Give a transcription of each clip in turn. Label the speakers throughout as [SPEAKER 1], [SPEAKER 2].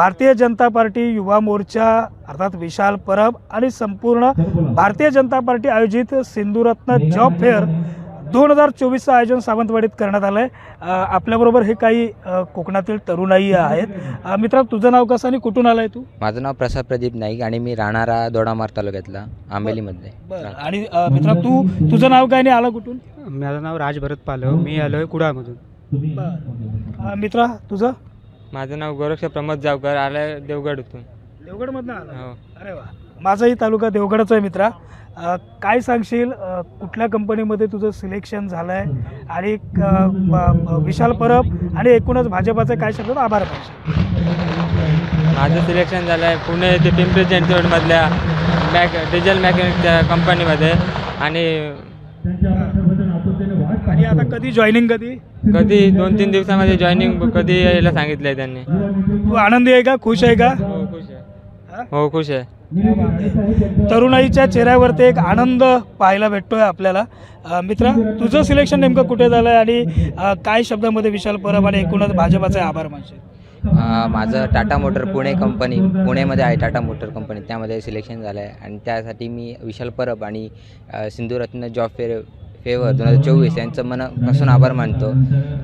[SPEAKER 1] Bharatiya Janata party Yuva Morcha अर्थात विशाल परब आणि संपूर्ण भारतीय जनता पार्टी आयोजित सिंधुरत्न जॉब फेअर दोन हजार चोवीसचं आयोजन सावंतवाडीत करण्यात आलंय आहे आपल्याबरोबर हे काही कोकणातील तरुणाई आहेत मित्रा तुझं नाव कसं आणि कुठून आलं तू
[SPEAKER 2] माझं नाव प्रसाद प्रदीप नाईक आणि मी राहणारा दोडामार तालुक्यातला
[SPEAKER 1] बरं आणि मित्रा तू तुझं नाव काय आणि आलं कुठून
[SPEAKER 3] माझं नाव राजभरत पालव मी आलोय आहे कुडाळमधून
[SPEAKER 1] मित्रा तुझं
[SPEAKER 3] माझं नाव गोरक्ष प्रमोद जावकर आलं देवगडतून
[SPEAKER 1] देवगडमधनं आला
[SPEAKER 3] हो
[SPEAKER 1] अरे वा माझाही तालुका देवगडचा आहे मित्रा काय सांगशील कुठल्या कंपनीमध्ये तुझं सिलेक्शन झालं आहे आणि विशाल परब आणि एकूणच भाजपाचे काय शब्द आभार पाहिजे
[SPEAKER 3] माझं सिलेक्शन झालं आहे पुणे येथे पिंपरी चिंचवडमधल्या मॅक डिझेल मॅकॅनिकच्या कंपनीमध्ये आणि
[SPEAKER 1] आणि आता कधी जॉईनिंग कधी
[SPEAKER 3] कधी दोन तीन दिवसामध्ये जॉईनिंग कधी यायला सांगितलंय त्यांनी
[SPEAKER 1] तू आनंदी आहे का खुश आहे का
[SPEAKER 3] हो खुश आहे
[SPEAKER 1] हो
[SPEAKER 3] खुश आहे
[SPEAKER 1] तरुणाईच्या चेहऱ्यावरती एक आनंद पाहायला भेटतोय आपल्याला मित्रा तुझं सिलेक्शन नेमकं कुठे झालंय आणि काय शब्दामध्ये विशाल परब आणि एकूणच भाजपाचे आभार मानशील
[SPEAKER 2] माझं टाटा मोटर पुणे कंपनी पुणेमध्ये आहे टाटा मोटर कंपनी त्यामध्ये सिलेक्शन झालं आहे आणि त्यासाठी मी विशाल परब आणि सिंधुरत्न जॉब फेअर फेवर दोन हजार चोवीस यांचं मनापासून आभार मानतो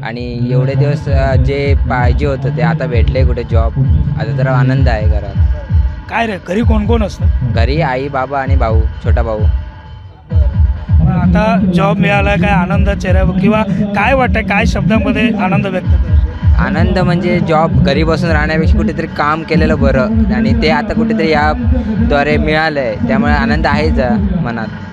[SPEAKER 2] आणि एवढे दिवस जे पाहिजे होतं ते आता भेटले कुठे जॉब आता जरा आनंद आहे घरात
[SPEAKER 1] काय रे घरी कोण कोण असतं
[SPEAKER 2] घरी आई बाबा आणि भाऊ छोटा भाऊ
[SPEAKER 1] आता जॉब मिळाला काय आनंद चेहऱ्यावर किंवा काय वाटतं काय शब्दामध्ये आनंद व्यक्त
[SPEAKER 2] आनंद म्हणजे जॉब घरी बसून राहण्यापेक्षा कुठेतरी काम केलेलं बरं आणि ते आता कुठेतरी याद्वारे मिळालंय त्यामुळे आनंद आहेच मनात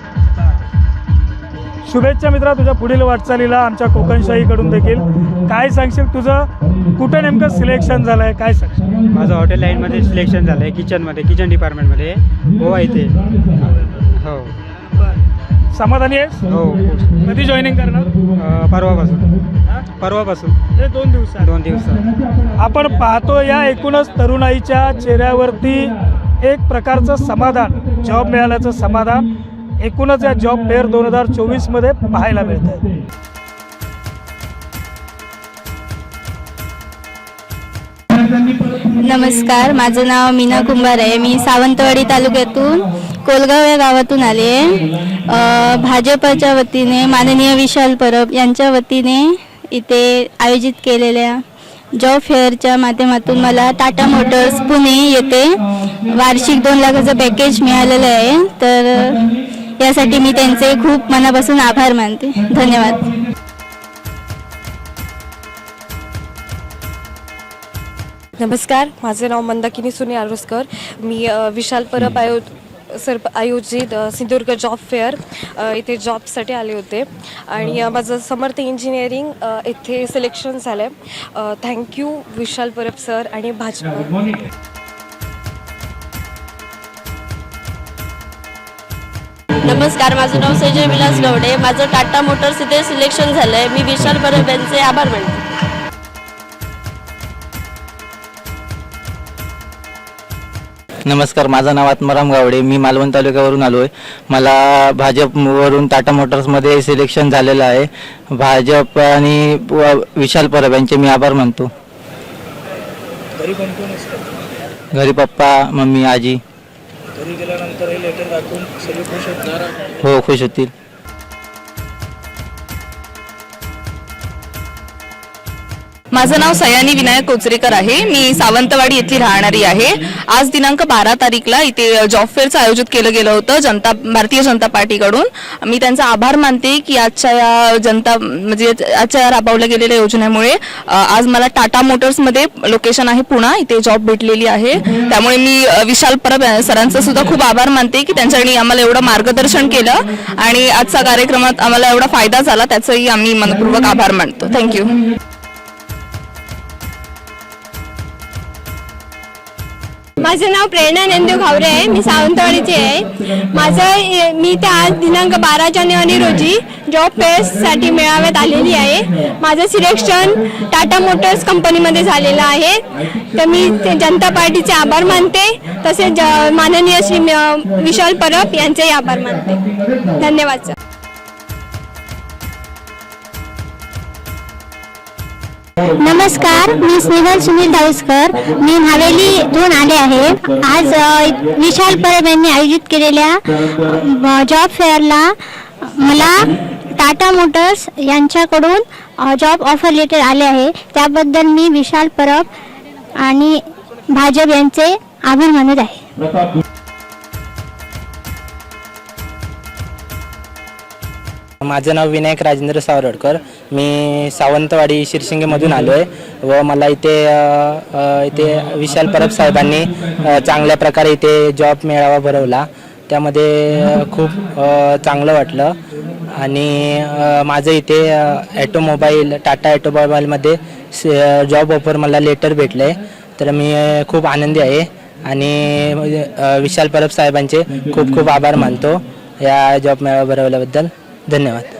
[SPEAKER 1] शुभेच्छा मित्रा तुझ्या पुढील वाटचालीला आमच्या कोकणशाहीकडून देखील काय सांगशील तुझं कुठं नेमकं सिलेक्शन झालं आहे काय सांगशील
[SPEAKER 3] माझं हॉटेल लाईनमध्ये सिलेक्शन झालं आहे किचनमध्ये किचन डिपार्टमेंटमध्ये गोवा इथे हो
[SPEAKER 1] समाधानी आहे
[SPEAKER 3] हो
[SPEAKER 1] कधी जॉईनिंग करणार
[SPEAKER 3] परवापासून परवापासून
[SPEAKER 1] म्हणजे दोन दिवस
[SPEAKER 3] दोन दिवस
[SPEAKER 1] आपण पाहतो या एकूणच तरुणाईच्या चेहऱ्यावरती एक प्रकारचं समाधान जॉब मिळाल्याचं समाधान एकूणच या जॉब फेअर दोन हजार चोवीसमध्ये पाहायला मिळत आहे
[SPEAKER 4] नमस्कार माझं नाव मीना कुंभार आहे मी सावंतवाडी तालुक्यातून कोलगाव या गावातून आले भाजपच्या वतीने माननीय विशाल परब यांच्या वतीने इथे आयोजित केलेल्या जॉब फेअरच्या माध्यमातून मला टाटा मोटर्स पुणे येथे वार्षिक दोन लाखाचं पॅकेज मिळालेलं आहे तर यासाठी मी त्यांचे खूप मनापासून आभार मानते धन्यवाद
[SPEAKER 5] नमस्कार माझे नाव मंदाकिनी सुनी आरोसकर मी विशाल परब आयो सर आयोजित सिंधुदुर्ग जॉब फेअर इथे जॉबसाठी आले होते आणि माझं समर्थ इंजिनिअरिंग इथे सिलेक्शन झालं आहे थँक्यू विशाल परब सर आणि भाजप
[SPEAKER 4] नमस्कार माझं नाव संजय विलास गवडे माझं टाटा मोटर्स इथे सिलेक्शन झालं मी विशाल परब यांचे आभार मानतो
[SPEAKER 6] नमस्कार माझं नाव आत्माराम गावडे मी मालवण तालुक्यावरून आलो आहे मला भाजपवरून टाटा मोटर्समध्ये सिलेक्शन झालेलं आहे भाजप आणि विशाल परब यांचे मी आभार मानतो
[SPEAKER 1] घरी
[SPEAKER 6] पप्पा मम्मी आजी
[SPEAKER 1] घरी गेल्यानंतर हे लेटर दाखवून सगळे खुश होणार
[SPEAKER 6] हो खुश होतील
[SPEAKER 7] माझं नाव सयानी विनायक कोचरेकर आहे मी सावंतवाडी येथील राहणारी आहे आज दिनांक बारा तारीखला इथे जॉब फेअरचं आयोजित केलं गेलं होतं जनता भारतीय जनता पार्टीकडून मी त्यांचा आभार मानते की आजच्या या जनता म्हणजे आजच्या या राबवल्या गेलेल्या योजनेमुळे आज मला टाटा मोटर्समध्ये लोकेशन आहे पुणा इथे जॉब भेटलेली आहे त्यामुळे मी विशाल परब सरांचं सुद्धा खूप आभार मानते की त्यांच्यानी आम्हाला एवढं मार्गदर्शन केलं आणि आजच्या कार्यक्रमात आम्हाला एवढा फायदा झाला त्याचंही आम्ही मनपूर्वक आभार मानतो थँक्यू
[SPEAKER 4] माझं नाव प्रेरणा नंदू घावरे आहे मी सावंतवाडीची आहे माझं मी त्या आज दिनांक बारा जानेवारी रोजी जॉब पेस्टसाठी मेळाव्यात आलेली आहे माझं सिलेक्शन टाटा मोटर्स कंपनीमध्ये झालेलं आहे तर मी जनता पार्टीचे आभार मानते तसेच माननीय श्री विशाल परब यांचेही आभार मानते धन्यवाद सर
[SPEAKER 8] नमस्कार मी स्नेहल सुनील दाऊसकर मी हवेलीतून आले आहे आज विशाल परब यांनी आयोजित केलेल्या जॉब फेअरला मला टाटा मोटर्स यांच्याकडून जॉब ऑफर लेटर आले आहे त्याबद्दल मी विशाल परब आणि भाजप यांचे आभार मानत आहे
[SPEAKER 9] माझं नाव विनायक राजेंद्र सावरडकर मी सावंतवाडी शिरशिंगेमधून आलो आहे व मला इथे इथे विशाल परब साहेबांनी चांगल्या प्रकारे इथे जॉब मेळावा भरवला त्यामध्ये खूप चांगलं वाटलं आणि माझं इथे ॲटोमोबाईल टाटा ॲटोमोबाईलमध्ये जॉब ऑफर मला लेटर भेटलं आहे तर मी खूप आनंदी आहे आणि विशाल परब साहेबांचे खूप खूप आभार मानतो या जॉब मेळावा भरवल्याबद्दल धन्यवाद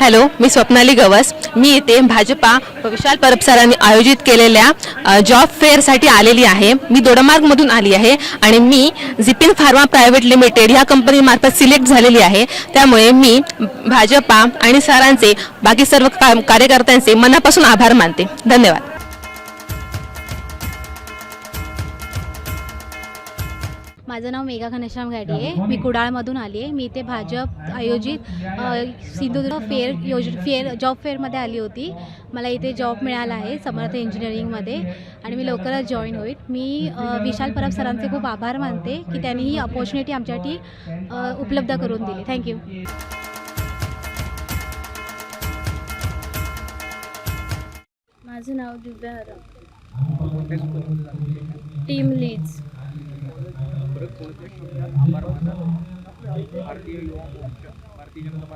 [SPEAKER 5] हॅलो मी स्वप्नाली गवस मी इथे भाजपा विशाल सरांनी आयोजित केलेल्या जॉब फेअरसाठी आलेली आहे मी मधून आली आहे आणि मी जिपिन फार्मा प्रायव्हेट लिमिटेड ह्या कंपनीमार्फत सिलेक्ट झालेली आहे त्यामुळे मी भाजपा आणि सरांचे बाकी सर्व कार्यकर्त्यांचे मनापासून आभार मानते धन्यवाद
[SPEAKER 10] माझं नाव मेघा घनश्याम गाडी आहे मी कुडाळमधून आली आहे मी इथे भाजप आयोजित सिंधुदुर्ग फेअर योज फेअर जॉब फेअरमध्ये आली होती मला इथे जॉब मिळाला आहे समर्थ इंजिनिअरिंगमध्ये आणि मी लवकरच जॉईन होईल मी विशाल परब सरांचे खूप आभार मानते की त्यांनी ही ऑपॉर्च्युनिटी आमच्यासाठी उपलब्ध करून दिली थँक्यू
[SPEAKER 8] माझं नाव दिव्या टीम लीड्स आभार भारतीय युवा भारतीय जनता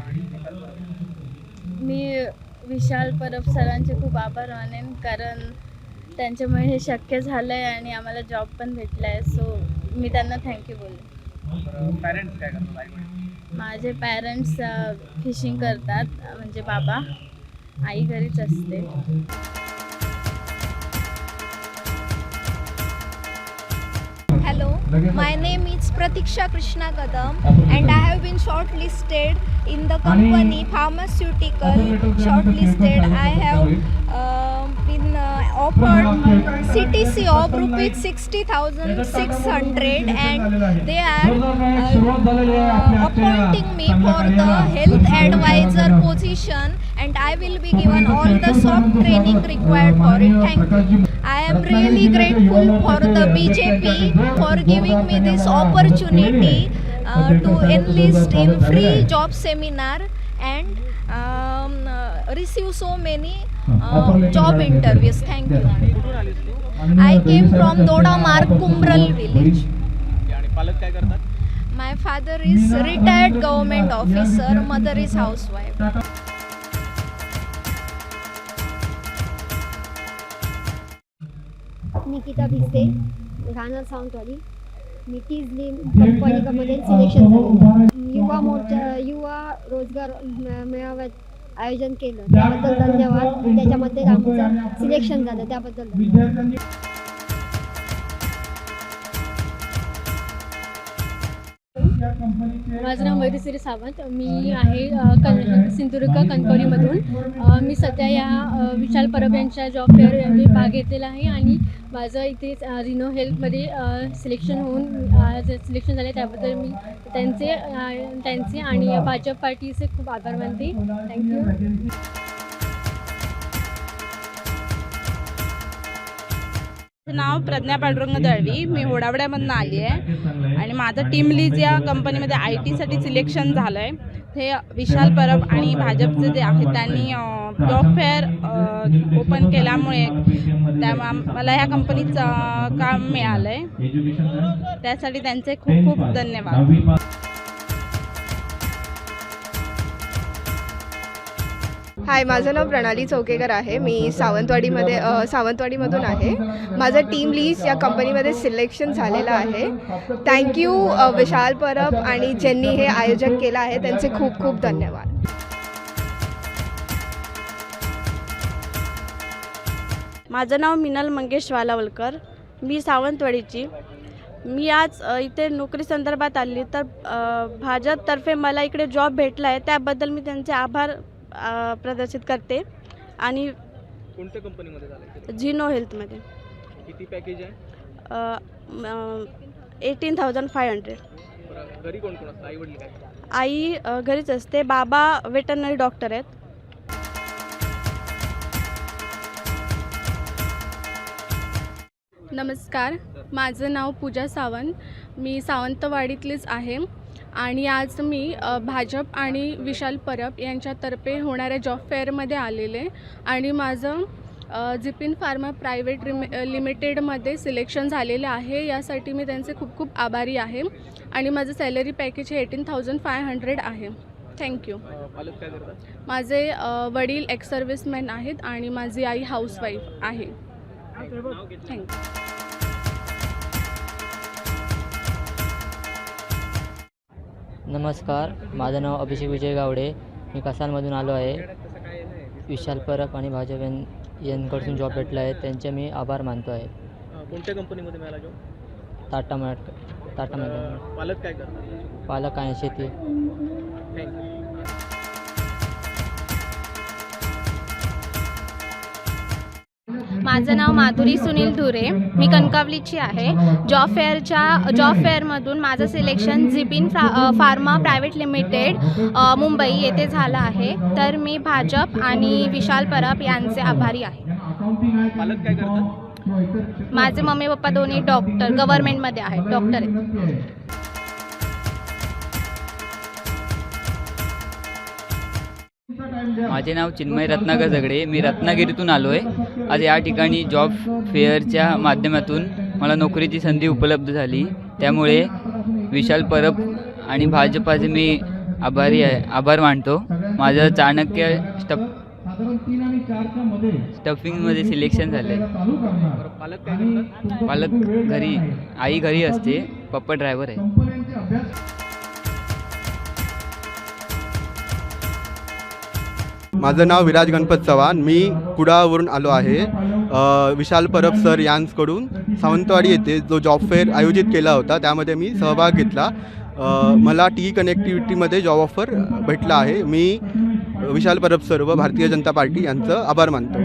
[SPEAKER 8] आणि मी विशाल परब सरांचे खूप आभार मानेन कारण त्यांच्यामुळे हे शक्य झालं आहे आणि आम्हाला जॉब पण भेटला आहे सो मी त्यांना थँक्यू बोल माझे पॅरेंट्स फिशिंग करतात म्हणजे बाबा आई घरीच असते
[SPEAKER 11] My name is Pratiksha Krishna Kadam and I have been shortlisted in the company pharmaceutical shortlisted. I have uh, been uh, offered CTC of rupees 60,600 and they are uh, appointing me for the health advisor position and I will be given all the soft training required for it. Thank you. am really grateful for the BJP for giving me this opportunity uh, to enlist in free job seminar and um, uh, receive so many uh, job interviews. Thank you. I came from Doda Mark Kumbral village. My father is retired government officer, mother is housewife.
[SPEAKER 12] Nikita Bhise Rana Sawantwadi मी लिम company selection झालं युवा मोर्चा युवा रोजगार मेळाव्यात आयोजन केलं त्याबद्दल धन्यवाद त्याच्यामध्ये आमचं सिलेक्शन झालं त्याबद्दल धन्यवाद
[SPEAKER 10] माझं नाव वैदेश्वरी सावंत मी आहे कन सिंधुदुर्ग कणकवलीमधून मी सध्या या विशाल परब यांच्या जॉब फेअरमध्ये भाग घेतलेला आहे आणि माझं इथे रिनो हेल्थमध्ये सिलेक्शन होऊन सिलेक्शन झाले त्याबद्दल मी त्यांचे त्यांचे आणि भाजप पार्टीचे खूप आभार मानते थँक्यू
[SPEAKER 13] नाव प्रज्ञा पांडुरंग दळवी मी होडावड्यामधनं आली आहे आणि माझं टीम लीज या कंपनीमध्ये आय टीसाठी सिलेक्शन झालं आहे हे विशाल परब आणि भाजपचे जे आहेत त्यांनी जॉब फेअर ओपन केल्यामुळे त्या मला ह्या कंपनीचं काम मिळालं आहे त्यासाठी त्यांचे खूप खूप धन्यवाद
[SPEAKER 14] हाय माझं नाव प्रणाली चौकेकर आहे मी सावंतवाडीमध्ये सावंतवाडीमधून आहे माझं टीम लीज या कंपनीमध्ये सिलेक्शन झालेलं आहे थँक्यू विशाल परब आणि ज्यांनी हे आयोजन केलं आहे त्यांचे खूप खूप धन्यवाद
[SPEAKER 13] माझं नाव मिनल मंगेश वालावलकर मी सावंतवाडीची
[SPEAKER 15] मी आज इथे नोकरी संदर्भात आली तर भाजपतर्फे मला इकडे जॉब भेटला आहे त्याबद्दल मी त्यांचे आभार प्रदर्शित करते आणि
[SPEAKER 16] कोणत्या कंपनीमध्ये झालं
[SPEAKER 15] झिनो हेल्थमध्ये
[SPEAKER 16] किती पॅकेज आहे
[SPEAKER 15] एटीन थाउजंड फाय हंड्रेड
[SPEAKER 16] घरी कोण कोण आई वडील
[SPEAKER 15] आई घरीच असते बाबा वेटरनरी डॉक्टर आहेत
[SPEAKER 17] नमस्कार माझं नाव पूजा सावंत मी सावंतवाडीतलीच आहे आणि आज मी भाजप आणि विशाल परब यांच्यातर्फे होणाऱ्या जॉब फेअरमध्ये आलेले आणि माझं जिपिन फार्मा प्रायव्हेट रिमे लिमिटेडमध्ये सिलेक्शन झालेलं आहे यासाठी मी त्यांचे खूप खूप आभारी आहे आणि माझं सॅलरी पॅकेज हे एटीन थाउजंड फाय हंड्रेड आहे थँक्यू माझे वडील एक्स सर्व्हिसमॅन आहेत आणि माझी आई हाऊसवाईफ आहे थँक्यू
[SPEAKER 3] नमस्कार माझं नाव अभिषेक विजय गावडे मी कसालमधून आलो आहे विशाल परब आणि भाजप यां यांकडून जॉब भेटला आहे त्यांचे मी आभार मानतो आहे
[SPEAKER 16] कोणत्या कंपनीमध्ये मिळाला जॉब
[SPEAKER 3] टाटा मॅट टाटा मॅट
[SPEAKER 16] पालक काय करतात
[SPEAKER 3] पालक काय शेती
[SPEAKER 17] माझं नाव माधुरी सुनील धुरे मी कणकावलीची आहे जॉब फेअरच्या जॉब फेअरमधून माझं सिलेक्शन झिपिन फा फार्मा प्रायव्हेट लिमिटेड मुंबई येथे झालं आहे तर मी भाजप आणि विशाल परब यांचे आभारी आहे माझे मम्मी पप्पा दोन्ही डॉक्टर गव्हर्नमेंटमध्ये आहेत डॉक्टर आहेत
[SPEAKER 18] माझे नाव चिन्मय रत्नाकर झगडे मी रत्नागिरीतून आलो आहे आज या ठिकाणी जॉब फेअरच्या माध्यमातून मला नोकरीची संधी उपलब्ध झाली त्यामुळे विशाल परब आणि भाजपाचे मी आभारी आहे आभार मानतो माझं चाणक्य स्टप स्टफिंगमध्ये सिलेक्शन झालं आहे
[SPEAKER 16] पालक
[SPEAKER 18] घरी आई घरी असते पप्पा ड्रायव्हर आहे
[SPEAKER 19] माझं नाव विराज गणपत चव्हाण मी कुडाळवरून आलो आहे विशाल परब सर यांकडून सावंतवाडी येथे जो जॉब फेअर आयोजित केला होता त्यामध्ये मी सहभाग घेतला मला टी कनेक्टिव्हिटीमध्ये जॉब ऑफर भेटला आहे मी विशाल परब सर व भारतीय जनता पार्टी यांचं आभार मानतो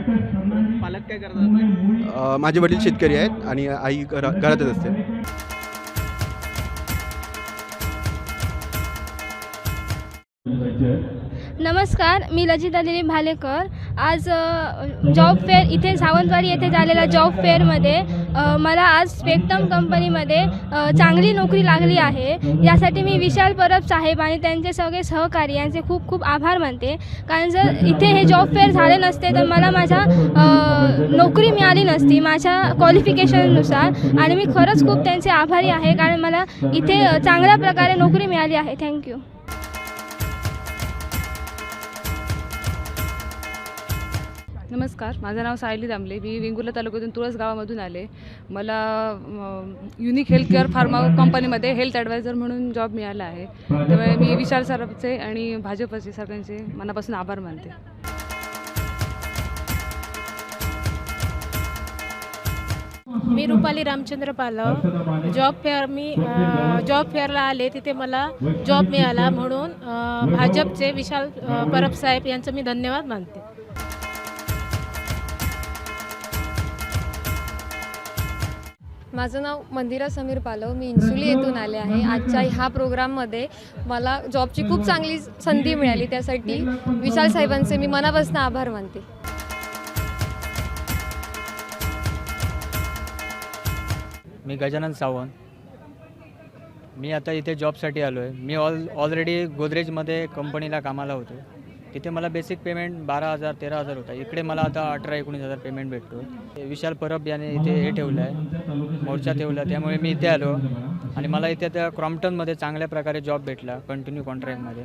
[SPEAKER 16] पालक काय करतात
[SPEAKER 19] माझे वडील शेतकरी आहेत आणि आई घरातच असते
[SPEAKER 17] नमस्कार मी लजिता दिलीप भालेकर आज जॉब फेअर इथे सावंतवाडी येथे झालेल्या जॉब फेअरमध्ये मला आज स्पेक्टम कंपनीमध्ये चांगली नोकरी लागली आहे यासाठी मी विशाल परब साहेब आणि त्यांचे सगळे सहकारी यांचे खूप खूप आभार मानते कारण जर इथे हे जॉब फेअर झाले नसते तर मला माझ्या नोकरी मिळाली नसती माझ्या क्वालिफिकेशननुसार आणि मी खरंच खूप त्यांचे आभारी आहे कारण मला इथे चांगल्या प्रकारे नोकरी मिळाली आहे थँक्यू
[SPEAKER 15] नमस्कार माझं नाव सायली दामले मी वेंगुर्ला तालुक्यातून तुळस गावामधून आले मला युनिक हेल्थ केअर फार्मा कंपनीमध्ये हेल्थ ॲडवायझर म्हणून जॉब मिळाला आहे त्यामुळे मी विशाल सराफचे आणि भाजपचे सरकारचे मनापासून आभार मानते
[SPEAKER 17] मी रुपाली रामचंद्र पालव जॉब फेअर मी जॉब फेअरला आले तिथे मला जॉब मिळाला म्हणून भाजपचे विशाल परब साहेब यांचं मी धन्यवाद मानते
[SPEAKER 12] माझं नाव मंदिरा समीर पालव मी इन्सुली येथून आले आहे आजच्या ह्या प्रोग्राममध्ये मला जॉबची खूप चांगली संधी मिळाली त्यासाठी विशाल साहेबांचे मी मनापासून आभार मानते
[SPEAKER 3] मी गजानन सावंत मी आता इथे जॉबसाठी आलो आहे मी ऑल ऑलरेडी गोदरेजमध्ये कंपनीला कामाला होतो तिथे मला बेसिक पेमेंट बारा हजार तेरा हजार होता इकडे मला आता अठरा एकोणीस हजार पेमेंट भेटतो विशाल परब याने इथे हे ठेवलं आहे मोर्चा ठेवला त्यामुळे मी इथे आलो आणि मला इथे त्या क्रॉम्प्टनमध्ये चांगल्या प्रकारे जॉब भेटला कंटिन्यू कॉन्ट्रॅक्टमध्ये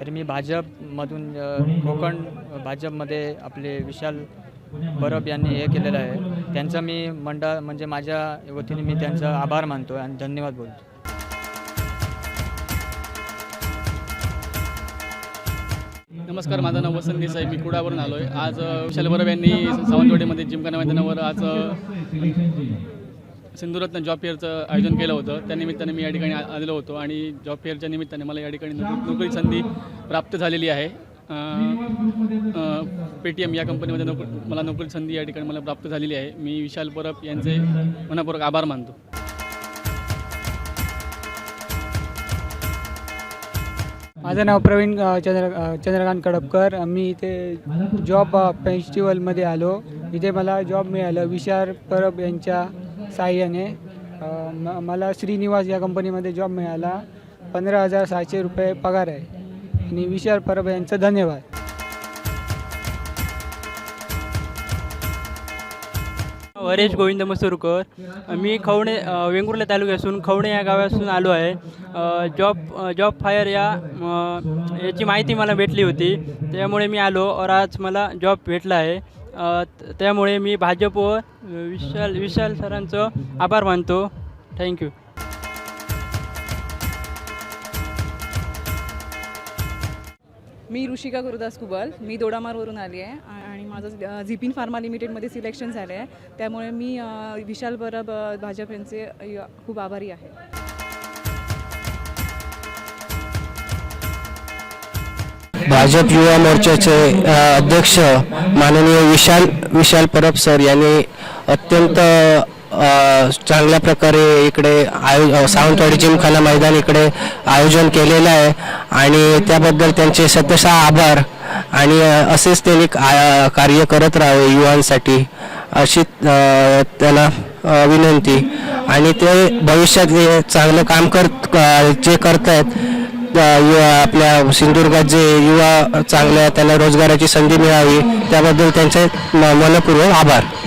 [SPEAKER 3] तर मी भाजपमधून कोकण भाजपमध्ये आपले विशाल परब यांनी हे केलेलं आहे त्यांचा मी मंडळ म्हणजे माझ्या वतीने मी त्यांचा आभार मानतो आणि धन्यवाद बोलतो
[SPEAKER 16] नमस्कार माझं नाव वसंत देसाई मी कुडावरून आलो आहे आज विशाल परब यांनी सावंतवाडीमध्ये जिमखाना मैदानावर आज सिंधुरत्न जॉब फेअरचं आयोजन केलं होतं त्या निमित्ताने मी या ठिकाणी आलेलो होतो आणि जॉब फेअरच्या निमित्ताने मला या ठिकाणी नोकरी संधी प्राप्त झालेली आहे पेटीएम या कंपनीमध्ये नोकरी मला नोकरी संधी या ठिकाणी मला प्राप्त झालेली आहे मी विशाल परब यांचे मनापूर्वक आभार मानतो
[SPEAKER 3] माझं नाव प्रवीण चंद्र चंद्रकांत कडपकर मी इथे जॉब फेस्टिवलमध्ये आलो इथे मला जॉब मिळालं विशार परब यांच्या साह्याने म मला श्रीनिवास या कंपनीमध्ये जॉब मिळाला पंधरा हजार सहाशे रुपये पगार आहे आणि विशाल परब यांचं धन्यवाद
[SPEAKER 20] वरेश गोविंद मसूरकर मी खवणे वेंगुर्ला तालुक्यासून खवणे या गावासून आलो आहे जॉब जॉब फायर या याची माहिती मला भेटली होती त्यामुळे मी आलो और आज मला जॉब भेटला आहे त्यामुळे मी भाजपवर विशाल विशाल सरांचं आभार मानतो थँक्यू
[SPEAKER 21] मी ऋषिका गुरुदास कुबल मी दोडामारवरून आली आहे आणि माझं झिपिन फार्मा लिमिटेडमध्ये सिलेक्शन झालं आहे त्यामुळे मी विशाल परब भाजप यांचे खूप आभारी आहे
[SPEAKER 5] भाजप युवा मोर्चाचे अध्यक्ष माननीय विशाल विशाल परब सर यांनी अत्यंत चांगल्या प्रकारे इकडे आयो सावंतवाडी जिमखाना मैदान इकडे आयोजन केलेलं आहे आणि त्याबद्दल त्यांचे सत्यशा आभार आणि असेच त्यांनी कार्य करत राहावे युवांसाठी अशी त्यांना विनंती आणि ते भविष्यात जे चांगलं काम करत जे करत आहेत युवा आपल्या सिंधुदुर्गात जे युवा चांगल्या त्यांना रोजगाराची संधी मिळावी त्याबद्दल त्यांचे मनपूर्वक आभार